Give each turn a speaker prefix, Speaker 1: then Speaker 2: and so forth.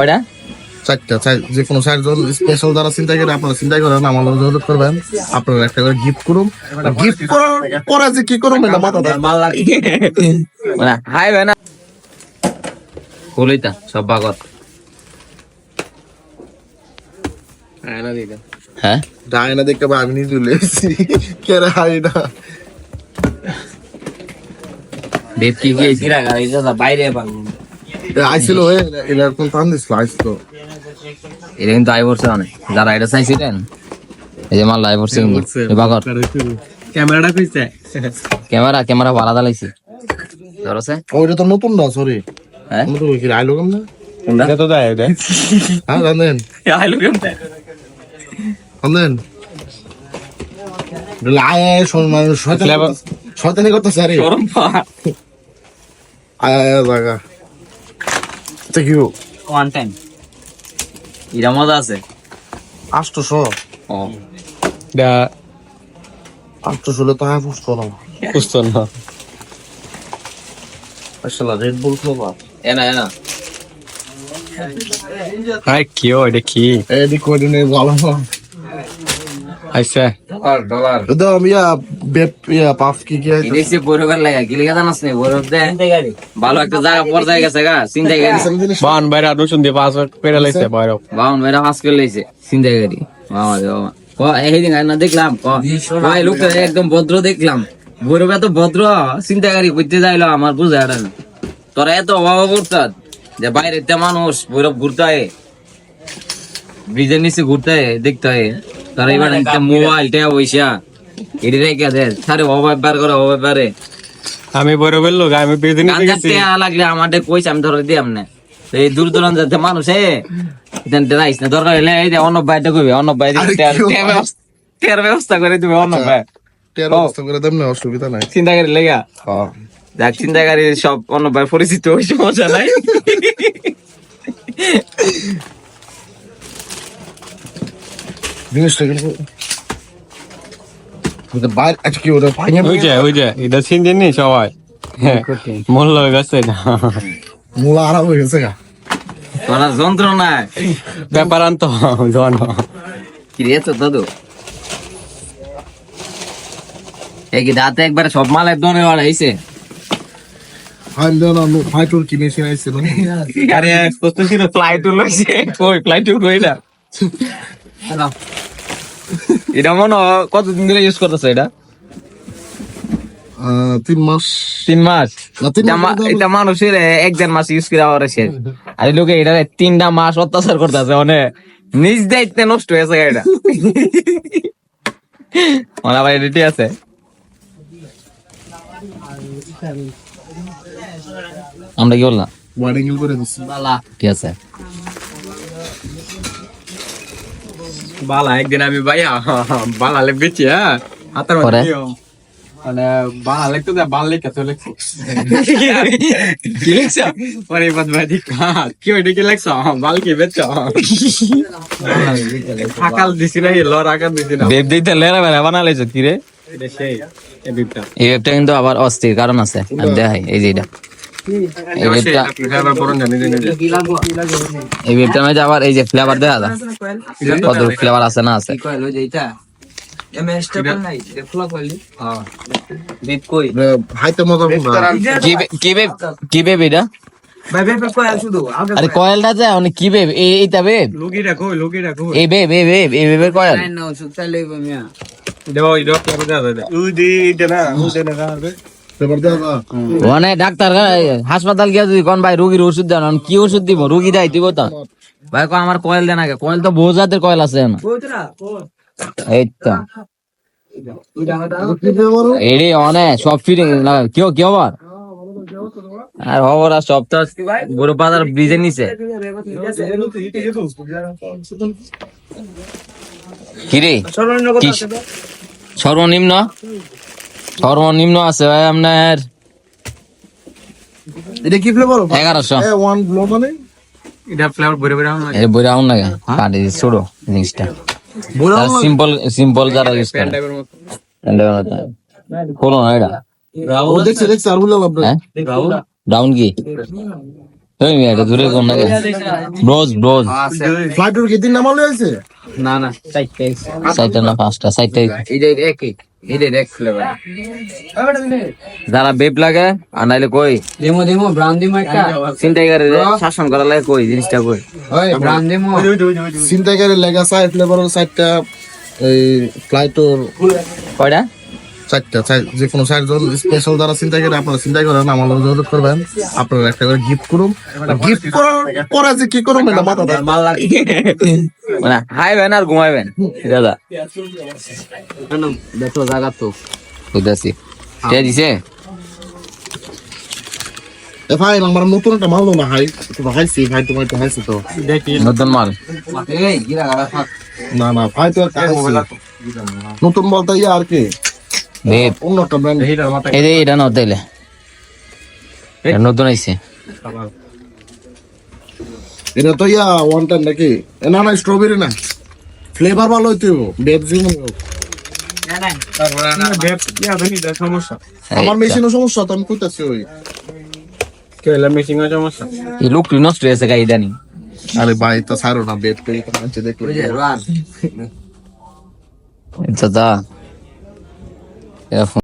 Speaker 1: কয়টা?
Speaker 2: চারটা চার- যে কোনো চারজন স্পেশাল যারা চিন্তা করে আপনারা চিন্তা করেন আমার যোগাযোগ করবেন। আপনারা একটা করে গিফট করুন। গিফট করার পরে যে কি করুন এটা মাথা দেয়।
Speaker 1: মানে হাই ভাই না। খুলিতা সব বাগত। হ্যাঁ?
Speaker 2: ডায়না দেখতে পাই আমি নিজে কেরে হাই না
Speaker 1: কি বাইরে পাবো।
Speaker 2: আইছিল এ এরকম টান দিছিল আইছিল।
Speaker 1: এটা কিন্তু আই পড়ছে অনেক। যারা এটা চাইছিলেন এই যে মাল আই পড়ছে কিন্তু। এই
Speaker 3: ক্যামেরাটা কইছে
Speaker 1: ক্যামেরা ক্যামেরা ভাড়া দালাইছি। ধরছে
Speaker 2: ওইটা তো নতুন না সরি
Speaker 1: হ্যাঁ?
Speaker 2: নতুন কি আইলো কেমন না
Speaker 3: এটা তো দেয় এটা
Speaker 2: হ্যাঁ জানেন
Speaker 3: আইলো কেমন
Speaker 2: জানেন শোন মানুষ শয়তানি করতেছে- আরে।
Speaker 3: পা
Speaker 2: আয় জায়গা থ্যাংক ইউ
Speaker 1: ওয়ান টাইম এটা মজা আছে।
Speaker 2: আটশোশো।
Speaker 1: ও।
Speaker 3: দা।
Speaker 2: আটশোশো হলে তো হ্যাঁ বুঝতো না।
Speaker 3: বুঝতো না।
Speaker 2: আসলে রেড বুল খাবা
Speaker 1: এনা এনা
Speaker 3: হ্যাঁ কি ও এটা কি?
Speaker 2: এদিক ওদিনে ভালো
Speaker 3: আইসা।
Speaker 1: Dollar dollar.
Speaker 2: দাও মিয়া বেপ ইয়া পাফ কি
Speaker 1: বৈরবের লাগা কি লেখা জানাস নি দে। ভালো একটা জায়গা গেছে গা চিন্তা গাড়ি।
Speaker 3: বান বাইরে দিয়ে লাইছে বাইরে।
Speaker 1: মেরা হাস করে লইছে চিন্তা গাড়ি। ক এই দিন না দেখলাম ক। ভাই লোকটা একদম ভদ্র দেখলাম। বৈরব এত ভদ্র চিন্তা গাড়ি করতে যাইলো আমার বুঝা এটা না তোরা এত অভাব করতাম যে বাইরে তে মানুষ বৈরব ঘুরতে হয় ব্রিজের নিচে ঘুরতে হয় দেখতে হয় তোরা এবার মোবাইল টেয়া পয়সা এটি রেখে দে। সারে অভাব বার করে অভাব বারে
Speaker 3: আমি বড় বলল আমি বেদিন
Speaker 1: টেয়া লাগলে আমাদের কইছে আমি ধরে দিয়াম না। এই দূর দূরান্ত যাতে মানুষ এ দেন রাইস না দরকার হলে এই যে অন্য ভাইটা কইবে অন্য ভাই
Speaker 2: কি
Speaker 1: ব্যবস্থা- ব্যবস্থা করে দিবে অন্য ভাই।
Speaker 2: টের অবস্থা করে দেন না অসুবিধা নাই।
Speaker 1: চিন্তা করে লেগা?
Speaker 2: হ্যাঁ।
Speaker 1: যাক চিন্তাকারী সব অন্য ভাই পরিচিত ওই সমস্যা নাই।
Speaker 2: জিনিসটা কিন্তু বাইরে আচ্ছা কি ওটা
Speaker 3: ওই যে ওই যে এটা সিন জানি সবাই মূল্য হয়ে গেছে এটা
Speaker 2: মূলা আরাম হয়ে গেছে গা
Speaker 1: তোরা যন্ত্রণা
Speaker 3: ব্যাপার আনতো জন
Speaker 1: কি রে তো দাদু এই কি দাঁতে একবারে সব মাল একদম আড়াইছে আরে ফ্লাইট লইছে কই ফ্লাইট কই না এটা মনে কতদিন ধরে ইউজ করতেছে এটা?
Speaker 2: তিন মাস।
Speaker 1: তিন মাস? এটা
Speaker 2: মাস
Speaker 1: মা-
Speaker 2: না,
Speaker 1: এটা মানুষের এক দেড় মাস ইউজ করে আবার শেষ। আর লোকে এটা তিনটা মাস অত্যাচার করতেছে মানে নিজ দায়িত্বে নষ্ট হয়েছে এটা। মানে আবার এডিটি আছে। আমরা কি বললাম?
Speaker 2: ওয়ার্ডিং করে দিছি
Speaker 1: ঠিক আছে।
Speaker 3: বালা একদিন আমি ভাই বালা লে বেচি হ্যাঁ? হাতের? মধ্যে মানে বালা লেখতে দেয় বাল লেখা তো লেখছি কি লেখছ? পরে বাদ ভাই কি ওইটা কি লেখছ? বাল কি বেচ আকাল দিছি না লর আকাল দিছি না।
Speaker 1: বেব দিতে লেরা বেড়া বানালেছো কি রে? এই ওয়েবটা কিন্তু আবার অস্থির কারণ আছে দেখাই এই যে এটা। এই ওয়েবটার মধ্যে আবার এই যে ফ্লেভার দেখা যায়। কত ফ্লেভার আছে না আছে। আরে কয়েলটা অনেক কি বেব এইটা বেব এই বেব এই বেব এই বেবের কয়েল।
Speaker 2: দেওয়া
Speaker 1: ডাক্তার হাসপাতাল গিয়ে যদি কোন, ভাই, রোগীর ওষুধ দেন কি ওষুধ দিব? রোগী দেয়, দিব তো? ভাই, কয়, আমার কয়েল দেন আগে। কয়েল তো বহু জাতের কয়েল আছে না এই তো। সব ফিটিং কেউ কেউ আবার আর ব্রিজের নিচে। কিরে সর্বনিম্ন? সর্বনিম্ন আছে ভাই আপনার
Speaker 2: এটা কি ফ্লেভার
Speaker 1: এগারোশো।
Speaker 2: এ ওয়ান ব্লো মানে?
Speaker 3: এটা ফ্লেভার ভরে ভরে
Speaker 1: লাগে কাটে ছোড়ো জিনিসটা।
Speaker 2: বড়
Speaker 1: সিম্পল সিম্পল যারা ইউজ করে। খোলো না এটা।
Speaker 2: ও দেখছে দেখছে আর বললাম আপনার।
Speaker 1: হ্যাঁ? ডাউন কি? দূরে কোন না ব্রোজ ব্রোজ
Speaker 2: ফ্লাইটের কি দিন নামালো হয়েছে
Speaker 3: না না। চাইতে
Speaker 1: সাইটটা না পাঁচটা
Speaker 3: এটা এক।
Speaker 1: যারা বেপ লাগে আর নাইলে কই
Speaker 3: দেমো দেমো ব্রাউন দেমো একটা
Speaker 1: চিন্তাই করে শাসন করা লাগে কই জিনিসটা কই
Speaker 3: ওই ব্রাউন চিন্তাই
Speaker 2: চিন্তাকারী লেগা সাইড ফ্লেভারের সাইডটা এই ফ্লাইটোর
Speaker 1: কয়টা
Speaker 2: চারটা যে কোনো চারজন স্পেশাল যারা চিন্তা করে আপনারা চিন্তা করেন আমার যোগাযোগ করবেন। আপনারা একটা করে গিফট করুন। গিফট করার পরে যে কি করুন এটা মাথা
Speaker 1: মানে হাইবেন আর ঘুমাইবেন। দাদা।
Speaker 3: দেখো জায়গা তো।
Speaker 1: বুঝতেছি। কে দিছে?
Speaker 2: ভাই আমার নতুন একটা মাল না হাই একটু হাইছি ভাই তোমার একটু হাইছি তো।
Speaker 1: নতুন মাল।
Speaker 2: না না ভাই তো নতুন বলতে ইয়ে আর কি। অন্য একটা ব্র্যান্ড
Speaker 1: এই যে এটা নতুন তাইলে। এটা নতুন আইছে।
Speaker 2: এটা তো ইয়া ওয়ান টাইম নাকি? না না স্ট্রবেরি না। ফ্লেভার ভালো হইতে বেব জিমন
Speaker 3: সমস্যা।
Speaker 2: আমার মেশিনের সমস্যা তো আমি কইতাছি ওই।
Speaker 3: কে হলো মিসিং সমস্যা?
Speaker 1: এই লোক নষ্ট হয়েছে গাই ইদানি।
Speaker 2: আরে ভাই তো ছাড়ো না কাছে দেখল
Speaker 1: দাদা এরকম